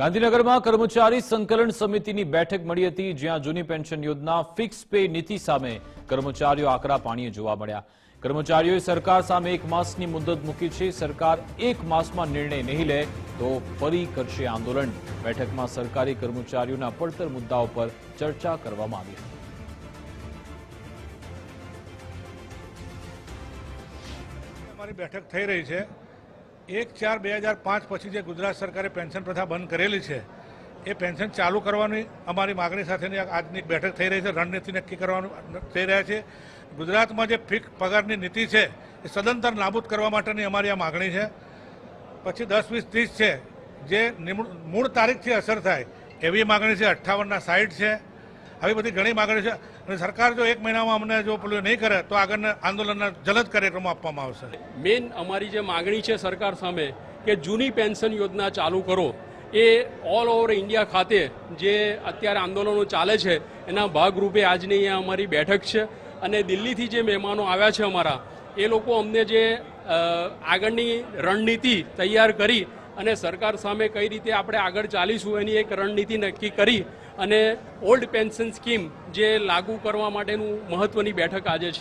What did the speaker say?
ગાંધીનગરમાં કર્મચારી સંકલન સમિતિની બેઠક મળી હતી, જ્યાં જૂની પેન્શન યોજના ફિક્સ પે નીતિ સામે કર્મચારીઓ આકરા પાણીએ જોવા મળ્યા. કર્મચારીઓએ સરકાર સામે એક માસની મુદત મૂકી છે, સરકાર એક માસમાં નિર્ણય નહીં લે તો ફરી કરશે આંદોલન. બેઠકમાં સરકારી કર્મચારીઓના પડતર મુદ્દાઓ પર ચર્ચા કરવામાં આવી હતી. અમારી બેઠક થઈ રહી છે. એક ચાર બે હજાર પાંચ પછી જે ગુજરાત સરકારે પેન્શન પ્રથા બંધ કરેલી છે, એ પેન્શન ચાલુ કરવાની અમારી માગણી સાથેની આજની બેઠક થઈ રહી છે, રણનીતિ નક્કી કરવાનું થઈ રહ્યા છે. ગુજરાતમાં જે ફિક્સ પગારની નીતિ છે, એ સદંતર નાબૂદ કરવા માટેની અમારી આ માગણી છે. પછી દસ, વીસ, ત્રીસ છે, જે મૂળ તારીખથી અસર થાય એવી માગણી છે, અઠ્ઠાવનના સાઠ છે આવી બધી ઘણી માગણી છે. અને સરકાર જો એક મહિનામાં અમને જો પેલું નહીં કરે, તો આગળના આંદોલનના જલદ કાર્યક્રમો આપવામાં આવશે. મેન અમારી જે માગણી છે સરકાર સામે કે જૂની પેન્શન યોજના ચાલુ કરો. એ ઓલ ઓવર ઇન્ડિયા ખાતે જે અત્યારે આંદોલનો ચાલે છે, એના ભાગરૂપે આજની અહીંયા અમારી બેઠક છે. અને દિલ્હીથી જે મહેમાનો આવ્યા છે અમારા, એ લોકો અમને જે આગળની રણનીતિ તૈયાર કરી અને સરકાર સામે કઈ રીતે આપણે આગળ ચાલીશું એની એક રણનીતિ નક્કી કરી અને ઓલ્ડ પેન્શન સ્કીમ જે લાગુ કરવા માટેનું મહત્વની બેઠક આજે છે.